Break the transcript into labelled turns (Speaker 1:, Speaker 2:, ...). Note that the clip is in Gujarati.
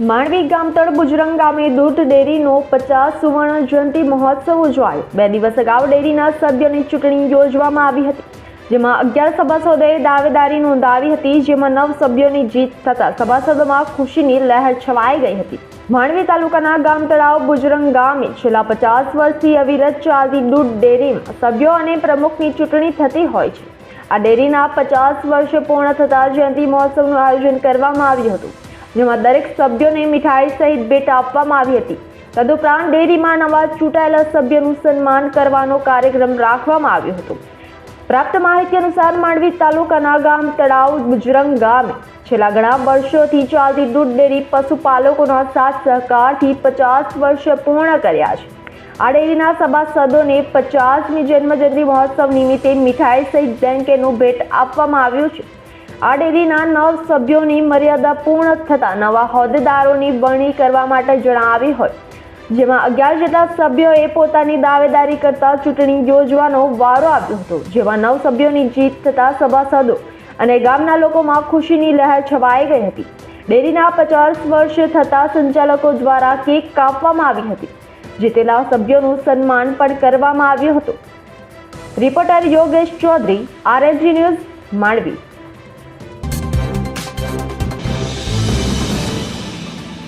Speaker 1: માંડવી ગામતળ બુજરંગ ગામે દૂધ ડેરીનો પચાસ સુવર્ણ જયંતિ મહોત્સવ ઉજવાયો. બે દિવસ અગાઉ ડેરીના સભ્યોની ચૂંટણી યોજવામાં આવી હતી, જેમાં અગિયાર સભાસદોએ દાવેદારી નોંધાવી હતી, જેમાં નવ સભ્યોની જીત થતાં સભાસદોમાં ખુશીની લહેર છવાઈ ગઈ હતી. માંડવી તાલુકાના ગામ તળાવ બુજરંગ ગામે છેલ્લા પચાસ વર્ષથી અવિરત ચાલતી દૂધ ડેરીમાં સભ્યો અને પ્રમુખની ચૂંટણી થતી હોય છે. આ ડેરીના પચાસ વર્ષ પૂર્ણ થતાં જયંતિ મહોત્સવનું આયોજન કરવામાં આવ્યું હતું. જેમાં દરેક સભ્યોને મીઠાઈ સહિત ભેટ આપવામાં આવી હતી. તદુપરાંત ડેરીમાં નવા ચૂંટાયેલા સભ્યોનું સન્માન કરવાનો કાર્યક્રમ રાખવામાં આવ્યો હતો. પ્રાપ્ત માહિતી અનુસાર માંડવી તાલુકાના ગામ તળાવ બુજરંગ ગામે છેલ્લા ઘણા વર્ષોથી ચાલતી દૂધ ડેરી પશુપાલકોના સાથ સહકારથી પચાસ વર્ષ પૂર્ણ કર્યા છે. આ ડેરીના સભાસદોને પચાસમી જન્મજયંતિ મહોત્સવ નિમિત્તે મીઠાઈ સહિત બેંકેનું ભેટ આપવામાં આવ્યું છે. આ ડેરીના નવ સભ્યોની મર્યાદા પૂર્ણ થતાં નવા હોદ્દેદારોની વરણી કરવા માટે જણાવી હોય. જેમાં અગિયાર જેટલા સભ્યોએ પોતાની દાવેદારી કરતા ચૂંટણી યોજવાનો વારો આપ્યો હતો. જેમાં નવ સભ્યોની જીત થતાં સભાસદો અને ગામના લોકોમાં ખુશીની લહેર છવાઈ ગઈ હતી. ડેરીના પચાસ વર્ષ થતા સંચાલકો દ્વારા કેક કાપવામાં આવી હતી, જીતેલા સભ્યોનું સન્માન પણ કરવામાં આવ્યું હતું. Reporter Yogesh Chaudhary, RNG news, Mandvi.